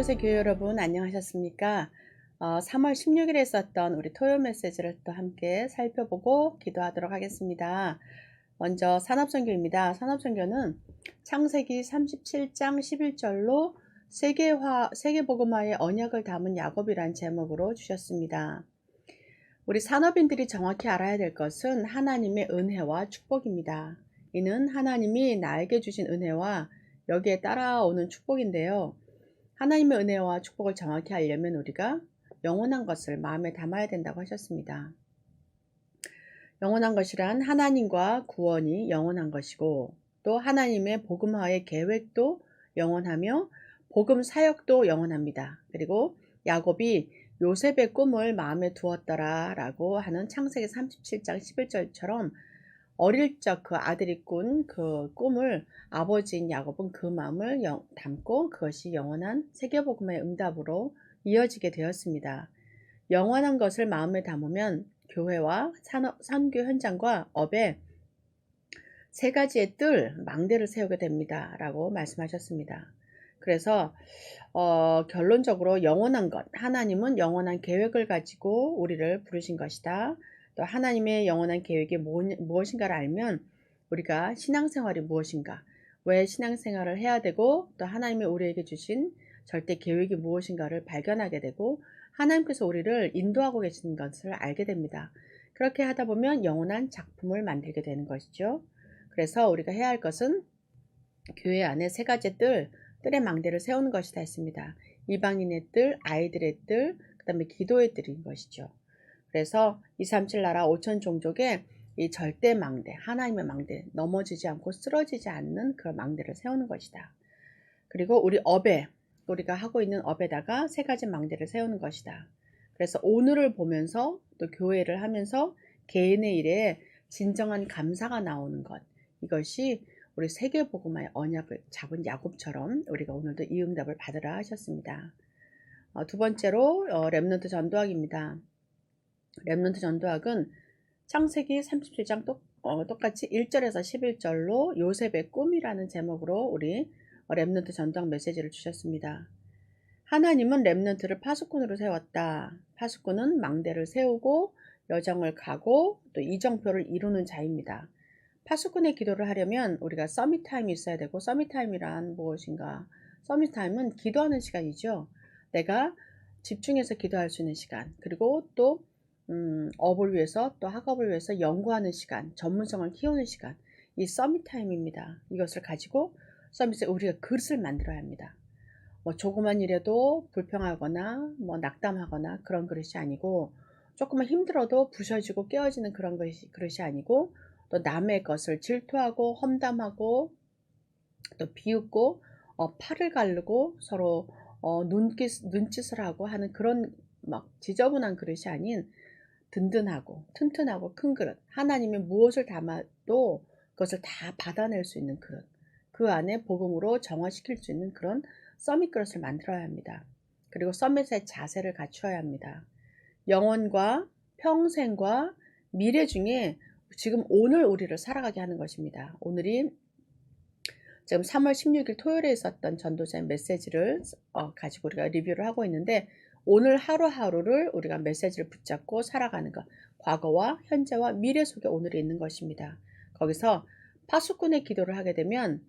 하나님의 교회 여러분 안녕하셨습니까? 어, 3월 16일에 썼던 우리 토요 메시지를 또 함께 살펴보고 기도하도록 하겠습니다. 먼저 산업선교입니다. 산업선교는 창세기 37장 11절로 세계화, 세계복음화의 언약을 담은 야곱이란 제목으로 주셨습니다. 우리 산업인들이 정확히 알아야 될 것은 하나님의 은혜와 축복입니다. 이는 하나님이 나에게 주신 은혜와 여기에 따라오는 축복인데요. 하나님의 은혜와 축복을 정확히 알려면 우리가 영원한 것을 마음에 담아야 된다고 하셨습니다. 영원한 것이란 하나님과 구원이 영원한 것이고 또 하나님의 복음화의 계획도 영원하며 복음 사역도 영원합니다. 그리고 야곱이 요셉의 꿈을 마음에 두었더라 라고 하는 창세기 37장 11절처럼 어릴 적 그 아들이 꾼 그 꿈을 아버지인 야곱은 그 마음을 영, 담고 그것이 영원한 세계복음의 응답으로 이어지게 되었습니다. 영원한 것을 마음에 담으면 교회와 산업, 선교 현장과 업에 세 가지의 뜰, 망대를 세우게 됩니다. 라고 말씀하셨습니다. 그래서 어, 결론적으로 영원한 것, 하나님은 영원한 계획을 가지고 우리를 부르신 것이다. 또 하나님의 영원한 계획이 무엇인가를 알면 우리가 신앙생활이 무엇인가, 왜 신앙생활을 해야 되고 또 하나님이 우리에게 주신 절대 계획이 무엇인가를 발견하게 되고 하나님께서 우리를 인도하고 계시는 것을 알게 됩니다. 그렇게 하다 보면 영원한 작품을 만들게 되는 것이죠. 그래서 우리가 해야 할 것은 교회 안에 세 가지 뜰, 뜰의 망대를 세우는 것이다 했습니다. 이방인의 뜰, 아이들의 뜰, 그 다음에 기도의 뜰인 것이죠. 그래서 237 나라 5천 종족의 이 절대 망대, 하나님의 망대, 넘어지지 않고 쓰러지지 않는 그런 망대를 세우는 것이다. 그리고 우리 업에, 우리가 하고 있는 업에다가 세 가지 망대를 세우는 것이다. 그래서 오늘을 보면서 또 교회를 하면서 개인의 일에 진정한 감사가 나오는 것. 이것이 우리 세계복음화의 언약을 잡은 야곱처럼 우리가 오늘도 이 응답을 받으라 하셨습니다. 어, 두 번째로 어, 랩런트 전도학입니다. 랩런트 전도학은 창세기 37장 똑, 어, 똑같이 1절에서 11절로 요셉의 꿈이라는 제목으로 우리 랩런트 전도학 메시지를 주셨습니다. 하나님은 랩런트를 파수꾼으로 세웠다. 파수꾼은 망대를 세우고 여정을 가고 또 이정표를 이루는 자입니다. 파수꾼의 기도를 하려면 우리가 서밋타임이 있어야 되고 서밋타임이란 무엇인가? 서밋타임은 기도하는 시간이죠. 내가 집중해서 기도할 수 있는 시간 그리고 또 음, 업을 위해서 또 학업을 위해서 연구하는 시간, 전문성을 키우는 시간, 이 서밋 타임입니다. 이것을 가지고 서밋에 우리가 그릇을 만들어야 합니다. 뭐 조그만 일에도 불평하거나 뭐 낙담하거나 그런 그릇이 아니고 조금만 힘들어도 부셔지고 깨어지는 그런 것이, 그릇이 아니고 또 남의 것을 질투하고 험담하고 또 비웃고 어, 팔을 가르고 서로 어, 눈짓, 눈짓을 하고 하는 그런 막 지저분한 그릇이 아닌 든든하고 튼튼하고 큰 그릇. 하나님이 무엇을 담아도 그것을 다 받아낼 수 있는 그릇. 그 안에 복음으로 정화시킬 수 있는 그런 서밋 그릇을 만들어야 합니다. 그리고 서밋의 자세를 갖추어야 합니다. 영혼과 평생과 미래 중에 지금 오늘 우리를 살아가게 하는 것입니다. 오늘이 지금 3월 16일 토요일에 있었던 전도자의 메시지를 어, 가지고 우리가 리뷰를 하고 있는데 오늘 하루하루를 우리가 메시지를 붙잡고 살아가는 것. 과거와 현재와 미래 속에 오늘이 있는 것입니다. 거기서 파수꾼의 기도를 하게 되면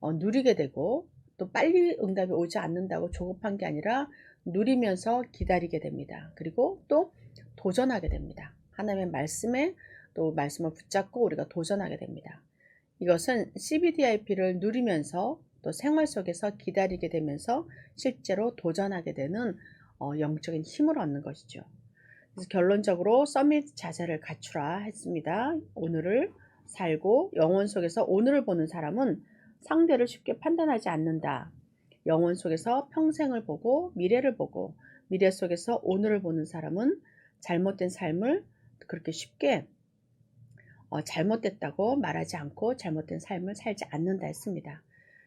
어, 누리게 되고 또 빨리 응답이 오지 않는다고 조급한 게 아니라 누리면서 기다리게 됩니다. 그리고 또 도전하게 됩니다. 하나님의 말씀에 또 말씀을 붙잡고 우리가 도전하게 됩니다. 이것은 CBDIP를 누리면서 또 생활 속에서 기다리게 되면서 실제로 도전하게 되는 어, 영적인 힘을 얻는 것이죠. 그래서 결론적으로 서밋 자세를 갖추라 했습니다. 오늘을 살고 영혼 속에서 오늘을 보는 사람은 상대를 쉽게 판단하지 않는다. 영혼 속에서 평생을 보고 미래를 보고 미래 속에서 오늘을 보는 사람은 잘못된 삶을 그렇게 쉽게 어, 잘못됐다고 말하지 않고 잘못된 삶을 살지 않는다 했습니다.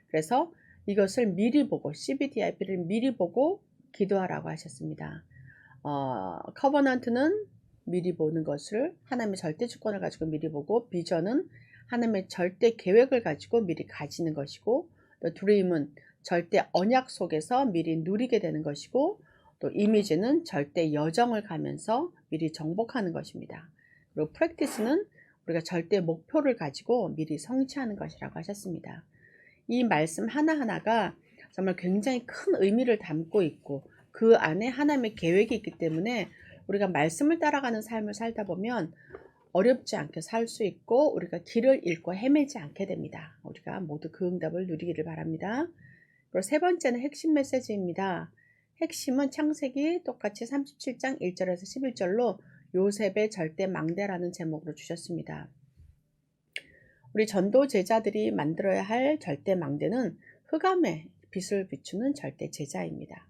그래서 이것을 미리 보고 CBDIP를 미리 보고 기도하라고 하셨습니다. 어, 커버넌트는 미리 보는 것을 하나님의 절대 주권을 가지고 미리 보고 비전은 하나님의 절대 계획을 가지고 미리 가지는 것이고 또 드림은 절대 언약 속에서 미리 누리게 되는 것이고 또 이미지는 절대 여정을 가면서 미리 정복하는 것입니다. 그리고 프랙티스는 우리가 절대 목표를 가지고 미리 성취하는 것이라고 하셨습니다. 이 말씀 하나하나가 정말 굉장히 큰 의미를 담고 있고 그 안에 하나님의 계획이 있기 때문에 우리가 말씀을 따라가는 삶을 살다 보면 어렵지 않게 살 수 있고 우리가 길을 잃고 헤매지 않게 됩니다. 우리가 모두 그 응답을 누리기를 바랍니다. 그리고 세 번째는 핵심 메시지입니다. 핵심은 창세기 똑같이 37장 1절에서 11절로 요셉의 절대 망대라는 제목으로 주셨습니다. 우리 전도 제자들이 만들어야 할 절대 망대는 흑암의 빛을 비추는 절대 제자입니다.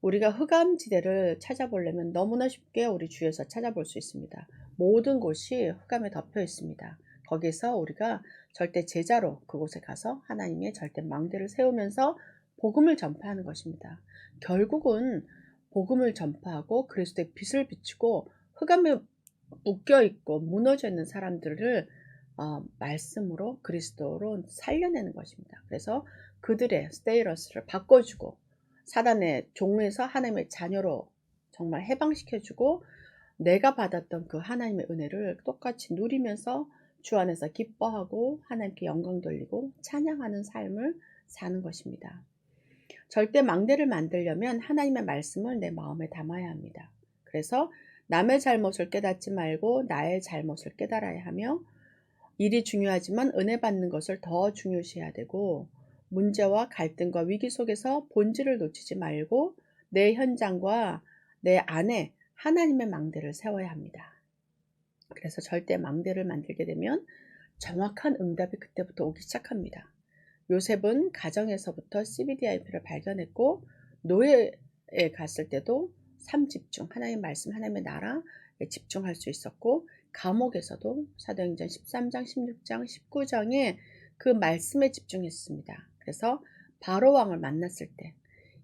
우리가 흑암지대를 찾아보려면 너무나 쉽게 우리 주위에서 찾아볼 수 있습니다. 모든 곳이 흑암에 덮여 있습니다. 거기서 우리가 절대 제자로 그곳에 가서 하나님의 절대 망대를 세우면서 복음을 전파하는 것입니다. 결국은 복음을 전파하고 그리스도의 빛을 비추고 흑암에 묶여 있고 무너져 있는 사람들을 어, 말씀으로 그리스도로 살려내는 것입니다. 그래서 그들의 스테이러스를 바꿔주고 사단의 종에서 하나님의 자녀로 정말 해방시켜주고 내가 받았던 그 하나님의 은혜를 똑같이 누리면서 주 안에서 기뻐하고 하나님께 영광 돌리고 찬양하는 삶을 사는 것입니다. 절대 망대를 만들려면 하나님의 말씀을 내 마음에 담아야 합니다. 그래서 남의 잘못을 깨닫지 말고 나의 잘못을 깨달아야 하며 일이 중요하지만 은혜 받는 것을 더 중요시해야 되고 문제와 갈등과 위기 속에서 본질을 놓치지 말고 내 현장과 내 안에 하나님의 망대를 세워야 합니다. 그래서 절대 망대를 만들게 되면 정확한 응답이 그때부터 오기 시작합니다. 요셉은 가정에서부터 CBDIP를 발견했고 노예에 갔을 때도 삼집중 하나님의 말씀 하나님의 나라에 집중할 수 있었고 감옥에서도 사도행전 13장 16장 19장에 그 말씀에 집중했습니다. 그래서 바로 왕을 만났을 때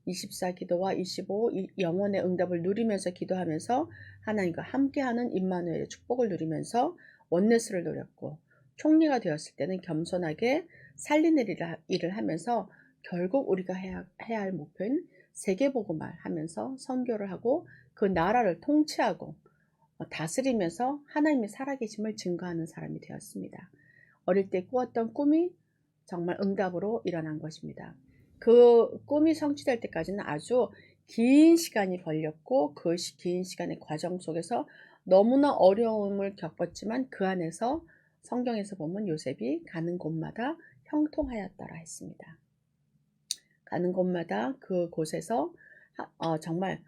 24기도와 25 영혼의 응답을 누리면서 기도하면서 하나님과 함께하는 임마누엘의 축복을 누리면서 원네스를 누렸고 총리가 되었을 때는 겸손하게 살리는 일을 하면서 결국 우리가 해야, 해야 할 목표인 세계보고말 하면서 선교를 하고 그 나라를 통치하고 어, 다스리면서 하나님의 살아계심을 증거하는 사람이 되었습니다. 어릴 때 꾸었던 꿈이 정말 응답으로 일어난 것입니다. 그 꿈이 성취될 때까지는 아주 긴 시간이 걸렸고 그 긴 시간의 과정 속에서 너무나 어려움을 겪었지만 그 안에서 성경에서 보면 요셉이 가는 곳마다 형통하였더라 했습니다. 가는 곳마다 그 곳에서 어, 정말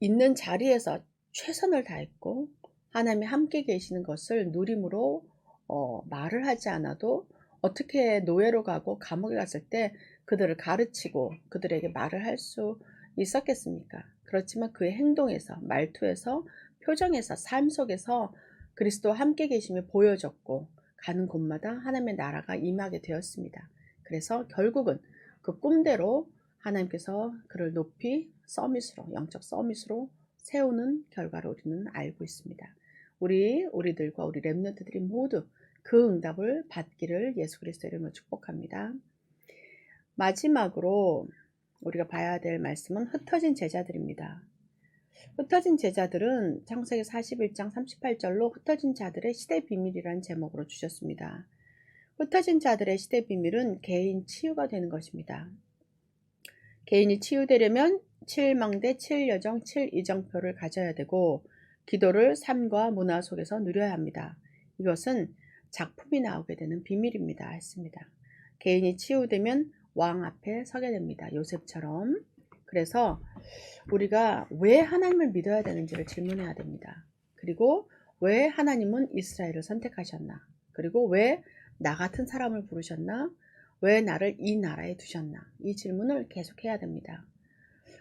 있는 자리에서 최선을 다했고 하나님이 함께 계시는 것을 누림으로 어, 말을 하지 않아도 어떻게 노예로 가고 감옥에 갔을 때 그들을 가르치고 그들에게 말을 할 수 있었겠습니까? 그렇지만 그의 행동에서, 말투에서, 표정에서, 삶 속에서 그리스도와 함께 계심이 보여졌고 가는 곳마다 하나님의 나라가 임하게 되었습니다. 그래서 결국은 그 꿈대로 하나님께서 그를 높이 서밋으로, 영적 서밋으로 세우는 결과를 우리는 알고 있습니다. 우리, 우리들과 우리 랩런트들이 모두 그 응답을 받기를 예수 그리스도 이름으로 축복합니다. 마지막으로 우리가 봐야 될 말씀은 흩어진 제자들입니다. 흩어진 제자들은 창세기 41장 38절로 흩어진 자들의 시대 비밀이라는 제목으로 주셨습니다. 흩어진 자들의 시대 비밀은 개인 치유가 되는 것입니다. 개인이 치유되려면 7망대, 7여정, 7이정표를 가져야 되고 기도를 삶과 문화 속에서 누려야 합니다. 이것은 작품이 나오게 되는 비밀입니다. 했습니다. 개인이 치유되면 왕 앞에 서게 됩니다. 요셉처럼. 그래서 우리가 왜 하나님을 믿어야 되는지를 질문해야 됩니다. 그리고 왜 하나님은 이스라엘을 선택하셨나? 그리고 왜 나 같은 사람을 부르셨나? 왜 나를 이 나라에 두셨나? 이 질문을 계속해야 됩니다.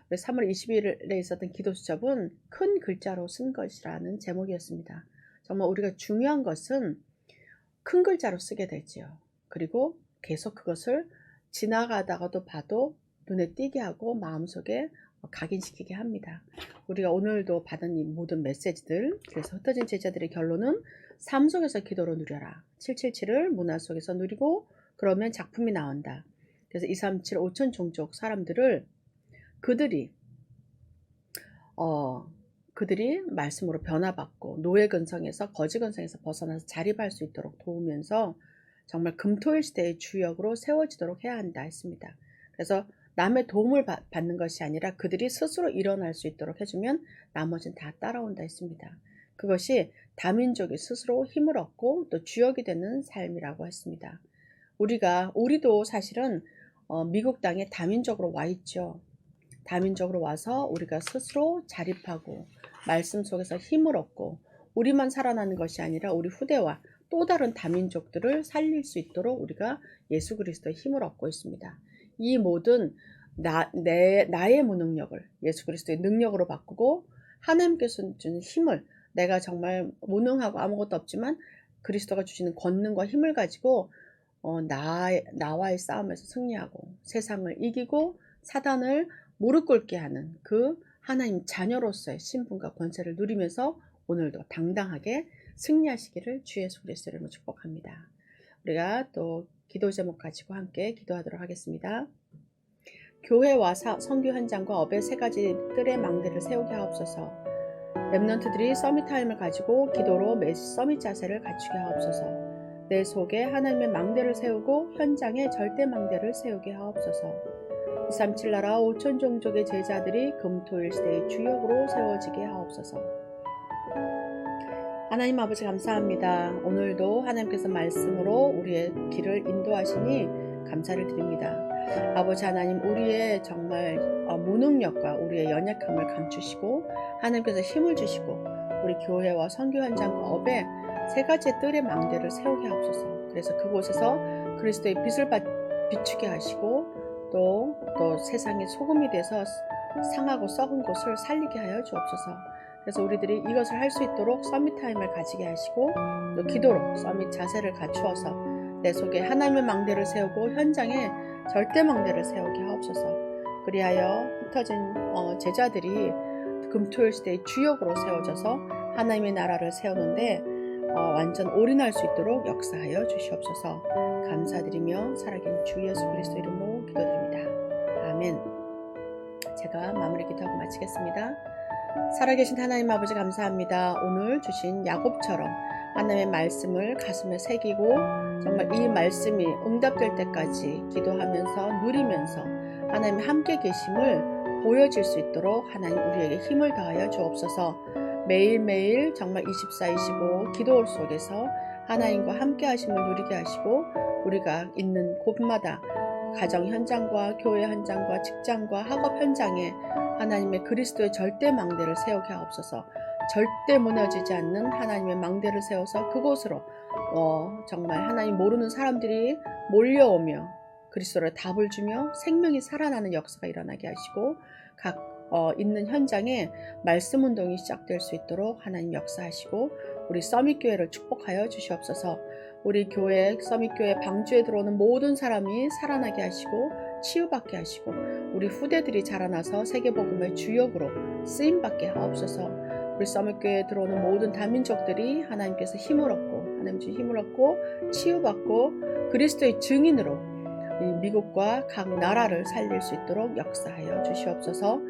3월 20일에 있었던 기도 수첩은 큰 글자로 쓴 것이라는 제목이었습니다. 정말 우리가 중요한 것은 큰 글자로 쓰게 되지요. 그리고 계속 그것을 지나가다가도 봐도 눈에 띄게 하고 마음속에 각인시키게 합니다. 우리가 오늘도 받은 이 모든 메시지들, 그래서 흩어진 제자들의 결론은 삶 속에서 기도로 누려라. 777을 문화 속에서 누리고 그러면 작품이 나온다. 그래서 237 5천 종족 사람들을 그들이 어 그들이 말씀으로 변화받고 노예 근성에서 거지 근성에서 벗어나서 자립할 수 있도록 도우면서 정말 금토일 시대의 주역으로 세워지도록 해야 한다 했습니다. 그래서 남의 도움을 받- 받는 것이 아니라 그들이 스스로 일어날 수 있도록 해주면 나머지는 다 따라온다 했습니다. 그것이 다민족이 스스로 힘을 얻고 또 주역이 되는 삶이라고 했습니다. 우리가 우리도 사실은 어, 미국 땅에 다민족으로 와 있죠. 다민족으로 와서 우리가 스스로 자립하고 말씀 속에서 힘을 얻고 우리만 살아나는 것이 아니라 우리 후대와 또 다른 다민족들을 살릴 수 있도록 우리가 예수 그리스도의 힘을 얻고 있습니다. 이 모든 나, 내, 나의 무능력을 예수 그리스도의 능력으로 바꾸고 하나님께서 주는 힘을 내가 정말 무능하고 아무것도 없지만 그리스도가 주시는 권능과 힘을 가지고 어, 나, 나와의 싸움에서 승리하고 세상을 이기고 사단을 무릎 꿇게 하는 그 하나님 자녀로서의 신분과 권세를 누리면서 오늘도 당당하게 승리하시기를 주 예수 그리스도 이름으로 축복합니다. 우리가 또 기도 제목 가지고 함께 기도하도록 하겠습니다. 교회와 사, 선교 현장과 업의 세 가지 뜰의 망대를 세우게 하옵소서. 랩런트들이 서밋 타임을 가지고 기도로 매 서밋 자세를 갖추게 하옵소서. 내 속에 하나님의 망대를 세우고 현장에 절대 망대를 세우게 하옵소서. 237 나라 5천 종족의 제자들이 금토일 시대의 주역으로 세워지게 하옵소서. 하나님 아버지 감사합니다. 오늘도 하나님께서 말씀으로 우리의 길을 인도하시니 감사를 드립니다. 아버지 하나님 우리의 정말 어, 무능력과 우리의 연약함을 감추시고 하나님께서 힘을 주시고 우리 교회와 선교 현장과 업에 세 가지의 뜰의 망대를 세우게 하옵소서. 그래서 그곳에서 그리스도의 빛을 받- 비추게 하시고 또, 또 세상의 소금이 돼서 상하고 썩은 곳을 살리게 하여 주옵소서. 그래서 우리들이 이것을 할 수 있도록 서밋 타임을 가지게 하시고 또 기도로 서밋 자세를 갖추어서 내 속에 하나님의 망대를 세우고 현장에 절대 망대를 세우게 하옵소서. 그리하여 흩어진 어, 제자들이 금토일 시대의 주역으로 세워져서 하나님의 나라를 세우는데 어, 완전 올인할 수 있도록 역사하여 주시옵소서. 감사드리며 살아계신 주 예수 그리스도 이름으로 기도드립니다. 아멘. 제가 마무리 기도하고 마치겠습니다. 살아계신 하나님 아버지 감사합니다. 오늘 주신 야곱처럼 하나님의 말씀을 가슴에 새기고 정말 이 말씀이 응답될 때까지 기도하면서 누리면서 하나님 함께 계심을 보여질 수 있도록 하나님 우리에게 힘을 다하여 주옵소서. 매일매일 정말 24, 25 기도 속에서 하나님과 함께 하심을 누리게 하시고 우리가 있는 곳마다 가정 현장과 교회 현장과 직장과 학업 현장에 하나님의 그리스도의 절대 망대를 세우게 하옵소서. 절대 무너지지 않는 하나님의 망대를 세워서 그곳으로 어, 정말 하나님 모르는 사람들이 몰려오며 그리스도를 답을 주며 생명이 살아나는 역사가 일어나게 하시고 각 어, 있는 현장에 말씀 운동이 시작될 수 있도록 하나님 역사하시고 우리 서밋 교회를 축복하여 주시옵소서. 우리 교회 서밋 교회 방주에 들어오는 모든 사람이 살아나게 하시고 치유받게 하시고 우리 후대들이 자라나서 세계 복음의 주역으로 쓰임 받게 하옵소서. 우리 서밋 교회에 들어오는 모든 다민족들이 하나님께서 힘을 얻고 하나님 주 힘을 얻고 치유받고 그리스도의 증인으로 이 미국과 각 나라를 살릴 수 있도록 역사하여 주시옵소서.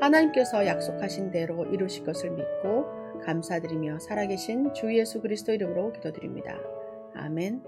하나님께서 약속하신 대로 이루실 것을 믿고 감사드리며 살아계신 주 예수 그리스도 이름으로 기도드립니다. 아멘.